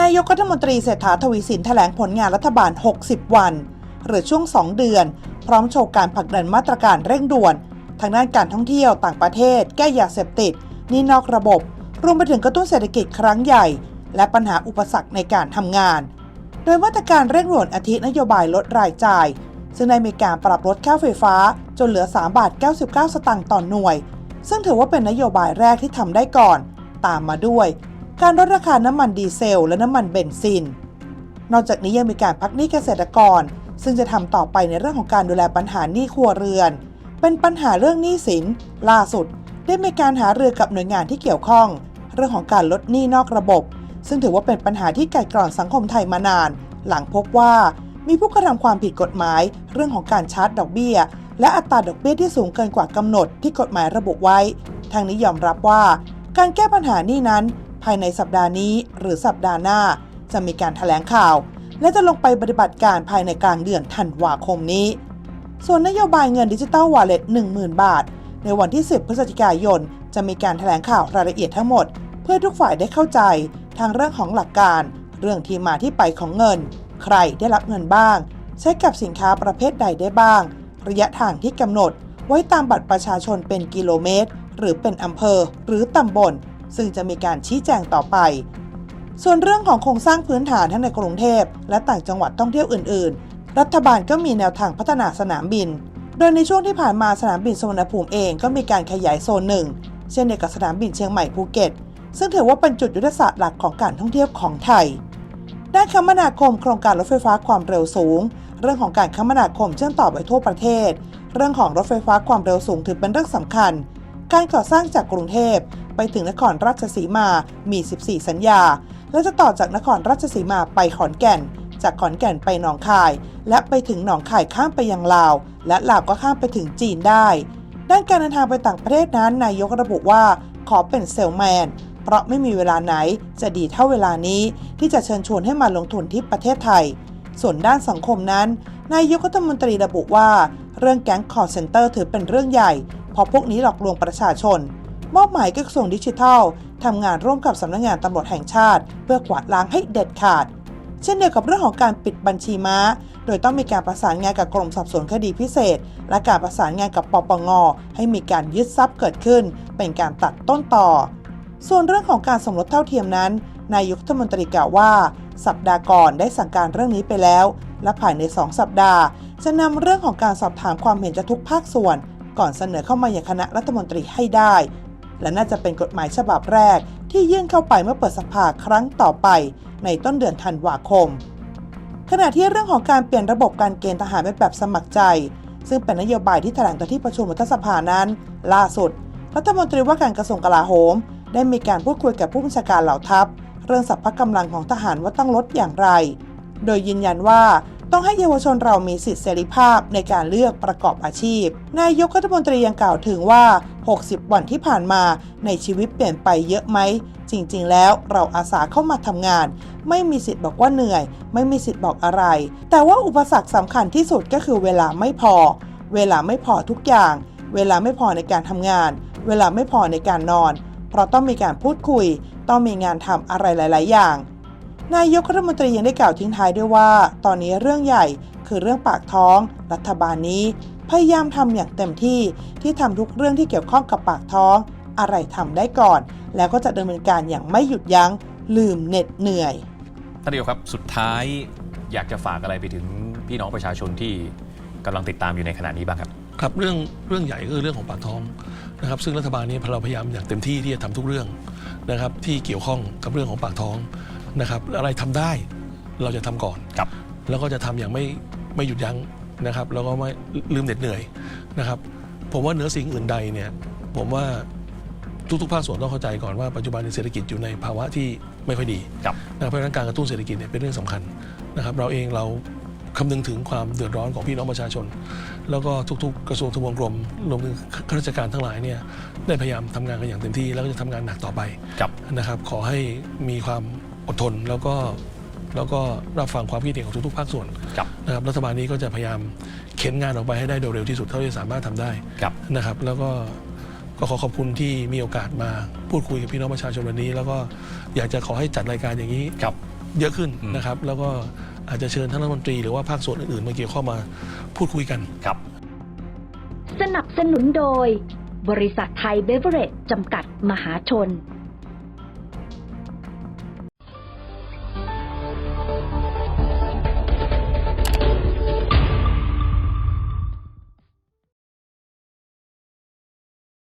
นายกรัฐมนตรีเศรษฐาทวีสินแถลงผลงานรัฐบาล 60 วัน หรือช่วง 2 เดือน พร้อมโชว์การผลักดันมาตรการเร่งด่วน ทางด้านการท่องเที่ยวต่างประเทศ แก้ยาเสพติดนี่นอกระบบ รวมไปถึงกระตุ้นเศรษฐกิจครั้งใหญ่ และปัญหาอุปสรรคในการทำงาน โดยมาตรการเร่งด่วนอาทินโยบายลดรายจ่าย ซึ่งได้มีการปรับลดค่าไฟฟ้าจนเหลือ3บาท99 สตางค์ต่อหน่วย ซึ่งถือว่าเป็นนโยบายแรกที่ทำได้ก่อน ตามมาด้วย การลดราคาน้ำมันดีเซล และน้ำมันเบนซิน นอกจากนี้ยังมีการพักหนี้เกษตรกร ซึ่งจะทำต่อไปในเรื่องของการดูแลปัญหาหนี้ครัวเรือน เป็นปัญหาเรื่องหนี้สิน ล่าสุด ได้มีการหารือกับหน่วยงานที่เกี่ยวข้อง เรื่องของการลดหนี้นอกระบบ ซึ่งถือว่าเป็นปัญหาที่ไก่กร่อนสังคมไทยมานาน หลังพบว่ามีผู้กระทำความผิดกฎหมาย เรื่องของการชาร์จดอกเบี้ย และอัตราดอกเบี้ยที่สูงเกินกว่ากำหนดที่กฎหมายระบุไว้ ทางนี้ยอมรับว่า การแก้ปัญหานี้นั้น ภายในสัปดาห์นี้หรือสัปดาห์หน้า จะมีการถแถลงข่าว และจะลงไปปฏิบัติการภายในกลางเดือนธันวาคมนี้ ส่วนนโยบายเงินดิจิตอลวอลเล็ต10,000 บาท ในวันที่ 10 พฤศจิกายน จะมีการถแถลงข่าวรายละเอียดทั้งหมด เพื่อทุกฝ่ายได้เข้าใจทางเรื่องของหลักการ เรื่องที่มาที่ไปของเงิน ใครได้รับเงินบ้าง ใช้กับสินค้าประเภทใดได้บ้าง ระยะทางที่กำหนด ไว้ตามบัตรประชาชนเป็นกิโลเมตร หรือเป็นอำเภอ หรือตำบล ซึ่งจะมีการชี้แจงต่อไป ส่วนเรื่องของโครงสร้างพื้นฐานทั้งในกรุงเทพและต่างจังหวัดท่องเที่ยวอื่น ๆ รัฐบาลก็มีแนวทางพัฒนาสนามบิน โดยในช่วงที่ผ่านมาสนามบินสุวรรณภูมิเองก็มีการขยายโซนหนึ่งเช่นเดียวกับสนามบินเชียงใหม่ภูเก็ต ซึ่งถือว่าเป็นจุดยุทธศาสตร์หลักของการท่องเที่ยวของไทยด้านคมนาคมโครงการรถไฟฟ้าความเร็วสูง เรื่องของการคมนาคมเชื่อมต่อไปทั่วประเทศ เรื่องของรถไฟฟ้าความเร็วสูงถือเป็นเรื่องสำคัญ การก่อสร้างจากกรุงเทพ ไปถึงนครราชสีมามี 14 สัญญา และจะต่อจากนครราชสีมาไปขอนแก่น จากขอนแก่นไปหนองคาย และไปถึงหนองคายข้ามไปยังลาว และลาวก็ข้ามไปถึงจีนได้ ด้านการเดินทางไปต่างประเทศนั้นนายกระบุว่าขอเป็นเซลแมนเพราะไม่มีเวลาไหนจะดีเท่าเวลานี้ที่จะเชิญชวนให้มาลงทุนที่ประเทศไทย ส่วนด้านสังคมนั้น นายกรัฐมนตรีระบุว่า เรื่องแก๊งคอร์เซนเตอร์ถือเป็นเรื่องใหญ่ เพราะพวกนี้หลอกลวงประชาชน มอบหมายกระทรวงดิจิทัลทำงานร่วมกับสำนักงานตำรวจแห่งชาติ เพื่อกวาดล้างให้เด็ดขาด เช่นเดียวกับเรื่องของการปิดบัญชีม้า โดยต้องมีการประสานงานกับกรมสอบสวนคดีพิเศษ และการประสานงานกับปปงให้มีการยึดทรัพย์เกิดขึ้น เป็นการตัดต้นต่อ ส่วนเรื่องของการสมรสเท่าเทียมนั้น นายกรัฐมนตรีกล่าวว่า สัปดาห์ก่อนได้สั่งการเรื่องนี้ไปแล้ว และภายใน 2 สัปดาห์ จะนำเรื่องของการสอบถามความเห็นจากทุกภาคส่วน ก่อนเสนอเข้ามาอย่างคณะรัฐมนตรีให้ได้ และน่าจะเป็นกฎหมายฉบับแรก ที่ยื่นเข้าไปเมื่อเปิดสภาครั้งต่อไป ในต้นเดือนธันวาคม ขณะที่เรื่องของการเปลี่ยนระบบการเกณฑ์ทหารเป็นแบบสมัครใจ ซึ่งเป็นนโยบายที่แถลงต่อที่ประชุมรัฐสภานั้น ล่าสุด รัฐมนตรีว่าการกระทรวงกลาโหม ได้มีการพูดคุยกับผู้บัญชาการเหล่าทัพ เรื่องสัพพะกำลังของทหารว่าต้องลดอย่างไร โดยยืนยันว่า ต้องให้เยาวชนเรามีสิทธิเสรีภาพในการเลือกประกอบอาชีพ นายกรัฐมนตรียังกล่าวถึงว่า 60 วันที่ผ่านมาในชีวิตเปลี่ยนไปเยอะไหม จริง ๆ แล้วเราอาสาเข้ามาทำงาน ไม่มีสิทธิ์บอกว่าเหนื่อย ไม่มีสิทธิ์บอกอะไร แต่ว่าอุปสรรคสำคัญที่สุดก็คือเวลาไม่พอ เวลาไม่พอทุกอย่าง เวลาไม่พอในการทำงาน เวลาไม่พอในการนอน เพราะต้องมีการพูดคุย ต้องมีงานทำอะไรหลาย ๆ อย่าง นายกรัฐมนตรียังได้กล่าวทิ้งท้ายด้วยว่า ตอนนี้เรื่องใหญ่คือเรื่องปากท้อง รัฐบาลนี้ พยายามทำอย่างเต็มที่ที่ทำทุกเรื่องที่เกี่ยวข้องกับปากท้อง อะไรทำได้ก่อน แล้วก็จะดำเนินการอย่างไม่หยุดยัง้งลืมเหน็ดเหนื่อยท่านนายกครับสุดท้ายอยากจะฝากอะไรไปถึงพี่น้องประชาชนที่กำลังติดตามอยู่ในขณะนี้บ้างครับครับเรื่องเรื่องใหญ่ก็คือเรื่องของปากท้องนะครับ ซึ่งรัฐบาลนี้เราพยายามอย่างเต็มที่ที่จะทำทุกเรื่องนะครับ ที่เกี่ยวข้องกับเรื่องของปากท้อง นะครับอะไรทำได้เราจะทำก่อนครับแล้วก็จะทำอย่างไม่ไม่หยุดยั้งนะครับ แล้วก็ไม่ลืมเหน็ดเหนื่อยนะครับ ผมว่าเหนือสิ่งอื่นใดเนี่ยผมว่าทุกๆภาคส่วนต้องเข้าใจก่อนว่าปัจจุบันเศรษฐกิจอยู่ในภาวะที่ไม่ค่อยดีครับนะครับเพราะฉะนั้นการกระตุ้นเศรษฐกิจเนี่ยเป็นเรื่องสำคัญนะครับ เราเองเราคำนึงถึงความเดือดร้อนของพี่น้องประชาชน แล้วก็ทุกๆ กระทรวงทบวงกรมรวมถึงข้าราชการทั้งหลายเนี่ยได้พยายามทำงานกันอย่างเต็มที่ แล้วก็จะทำงานหนักต่อไปครับนะครับ ขอให้มีความ อดทนแล้วก็แล้วก็รับฟังความคิดเห็นของทุกๆภาคส่วนครับนะครับรัฐบาลนี้ก็จะพยายามเข็นงานออกไปให้ได้โดยเร็วที่สุดเท่าที่สามารถทำได้ครับ นะครับ แล้วก็ก็ขอขอบคุณที่มีโอกาสมาพูดคุยกับพี่น้องประชาชนวันนี้ แล้วก็อยากจะขอให้จัดรายการอย่างนี้ ครับ เยอะขึ้นอืมนะครับ แล้วก็อาจจะเชิญท่านรัฐมนตรีหรือว่าภาคส่วนอื่นๆมาเกี่ยวข้องมาพูดคุยกัน ครับ สนับสนุนโดย บริษัทไทยเบเวอเรจจำกัดมหาชน